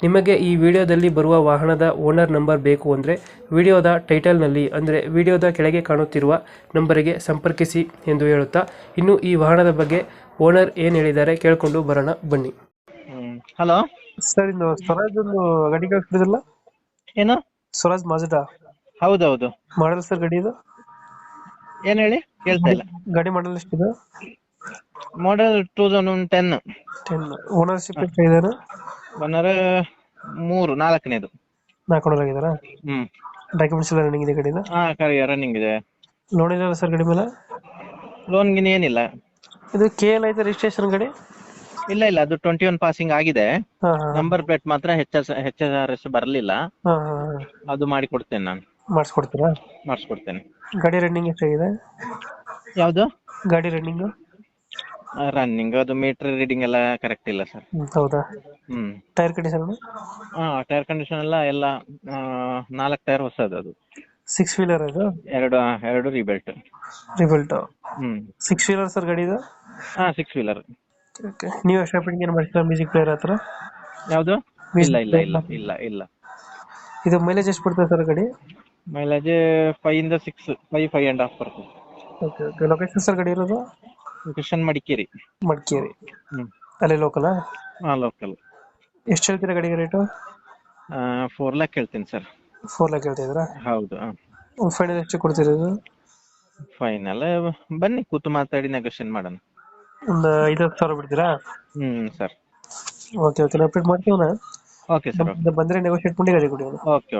ನಿಮಗೆ ಈ ವಿಡಿಯೋದಲ್ಲಿ ಬರುವ ವಾಹನದ ಓನರ್ ನಂಬರ್ ಬೇಕು ಅಂದರೆ ವಿಡಿಯೋದ ಟೈಟಲ್ನಲ್ಲಿ ಅಂದರೆ ವಿಡಿಯೋದ ಕೆಳಗೆ ಕಾಣುತ್ತಿರುವ ನಂಬರಿಗೆ ಸಂಪರ್ಕಿಸಿ ಎಂದು ಹೇಳುತ್ತಾ ಇನ್ನು ಈ ವಾಹನದ ಬಗ್ಗೆ ಓನರ್ ಏನು ಹೇಳಿದ್ದಾರೆ ಕೇಳಿಕೊಂಡು ಬರೋಣ ಬನ್ನಿ. ಹಲೋ? ಸರ್ ಇದು ಸ್ವರಾಜ್ ಒಂದು ಗಾಡಿ ಕಳಿಸ್ಬಿಡಿದಿಲ್ಲ ಏನು? ಸ್ವರಾಜ್ ಮಾಜುಟಾ ಹೌದೌದು. ಮಾಡಲ್ ಸರ್ ಗಾಡಿ ಇದು? ಏನ್ ಹೇಳಿ? ಕೇಳ್ತಾ ಇಲ್ಲ. ಗಾಡಿ ಮಾಡಲ್ ಎಷ್ಟಿದೆ? Model two thousand ten ten ownership ಎಷ್ಟಿದೆ ಒನ್ನರ ಮೂರು ನಾಲ್ಕನೇದು. ನಾಲ್ಕು ಹ್ಮ್. ಡಾಕ್ಯುಮೆಂಟ್ಸ್ ಎಲ್ಲ ರನ್ನಿಂಗ್ ಇದೆ ಗಾಡಿನ ಹಾ ಕರಿ ರನ್ನಿಂಗ್ ಇದೆ. ಲೋನ್ ಇಲ್ಲ ಸರ್ ಗಾಡಿ ಮೇಲೆ ಲೋನ್ ಗಿನ್ ಏನಿಲ್ಲ. ಇದು ಕೆ ಎಲ್ ಐತೆ ರಿಜಿಸ್ಟ್ರೇಷನ್ ಗಾಡಿ ಇಲ್ಲ ಇಲ್ಲ ಅದು ಟ್ವೆಂಟಿ ಒನ್ ಪಾಸಿಂಗ್ ಆಗಿದೆ. ಹಾ ಹಾ ನಂಬರ್ ಪ್ಲೇಟ್ ಮಾತ್ರ H S H S R S ಬರಲಿಲ್ಲ. ಹಾ ಹಾ ಅದು ಮಾಡಿ ಕೊಡ್ತೇನೆ ನಾನು. ಮಾಡಿಸ್ಕೊಡ್ತೀರಾ? ಮಾಡಿಸ್ಕೊಡ್ತೇನೆ. ಗಾಡಿ ರನ್ನಿಂಗ್ ಎಷ್ಟಾಗಿದೆ? ಯಾವುದು? ಗಾಡಿ ರನ್ನಿಂಗ್ ರನ್ನಿಂಗ್ ಅದು ಮೀಟರ್ ರೀಡಿಂಗ್ ಎಲ್ಲ ಕರೆಕ್ಟ್ ಇಲ್ಲ ಸರ್ ಹೌದಾ? ಹ್ಮ್. ಟೈರ್ ಕಂಡೀಷನ್ ಹಾ ಟೈರ್ ಕಂಡೀಷನ್ ಎಲ್ಲ ಎಲ್ಲ ನಾಲ್ಕು ಟೈರ್ ಹೊಸದು ಅದು. ಸಿಕ್ಸ್ ವೀಲರ್ ಅದು? ಎರಡು ಎರಡು ರಿಬೆಲ್ಟ್ ರಿಬೆಲ್ಟ್ ಹ್ಮ್. ಸಿಕ್ಸ್ ವೀಲರ್ ಸರ್ ಗಾಡಿ ಇದು? ಹಾ ಸಿಕ್ಸ್ ವೀಲರ್ ಓಕೆ ನೀವು ಎಕ್ಸ್ಟ್ರಾ ಫಿಟ್ಟಿಂಗ್ ಏನು ಮಾಡ್ತೀರಾ ಮ್ಯೂಸಿಕ್ ಪ್ಲೇಯರ್ ಹತ್ರ? ಯಾವುದು? ಇಲ್ಲ ಇಲ್ಲ ಇಲ್ಲ ಇಲ್ಲ ಇಲ್ಲ. ಇದು ಮೈಲೇಜ್ ಎಷ್ಟು ಬರ್ತದೆ ಸರ್ ಗಾಡಿ? ಮೈಲೇಜ್ ಫೈವ್ ಇಂದ six five five and half ಬರ್ತದೆ. ಓಕೆ ಓಕೆ ಲೊಕೇಶನ್ ಸರ್ ಗಾಡಿ ಇರೋದು? ಕೃಷ್ಣನ್ ಮಡಿಕೇರಿ. ಮಡಿಕೇರಿ. ಹ್ಮ್. ಅಲ್ಲೇ ಲೋಕಲ್ ಹಾ ಲೋಕಲ್ ಎಷ್ಟು ಹೇಳ್ತೀರಾ ಗಡಿಗೆ ರೇಟು ಫೋರ್ ಲ್ಯಾಕ್ ಹೇಳ್ತೀನಿ ಸರ್ ಫೋರ್ ಲ್ಯಾಕ್ ಹೇಳ್ತಾ ಇದ್ದೀರಾ? ಹೌದು ಫೈನಲ್ ಎಷ್ಟು ಕೊಡ್ತಿರೋದು ಫೈನಲ್ ಬನ್ನಿ ಕೂತು ಮಾತಾಡಿ ನೆಗೋಷಿಯೇಟ್ ಮಾಡೋಣ. ಒಂದು ಐದು ಹತ್ತು ಸಾವಿರ ಬಿಡ್ತೀರಾ? ಹ್ಮ್ ಸರ್ ಓಕೆ ಓಕೆ ನಾವು ಅಪ್ಡೇಟ್ ಮಾಡ್ತೀವಣ್ಣ ಓಕೆ ಸರ್ ಬಂದರೆ ನೆಗೋಷಿಯೇಟ್ ಮಾಡಿ ಗಾಡಿ ಕೊಡಿ ಓಕೆ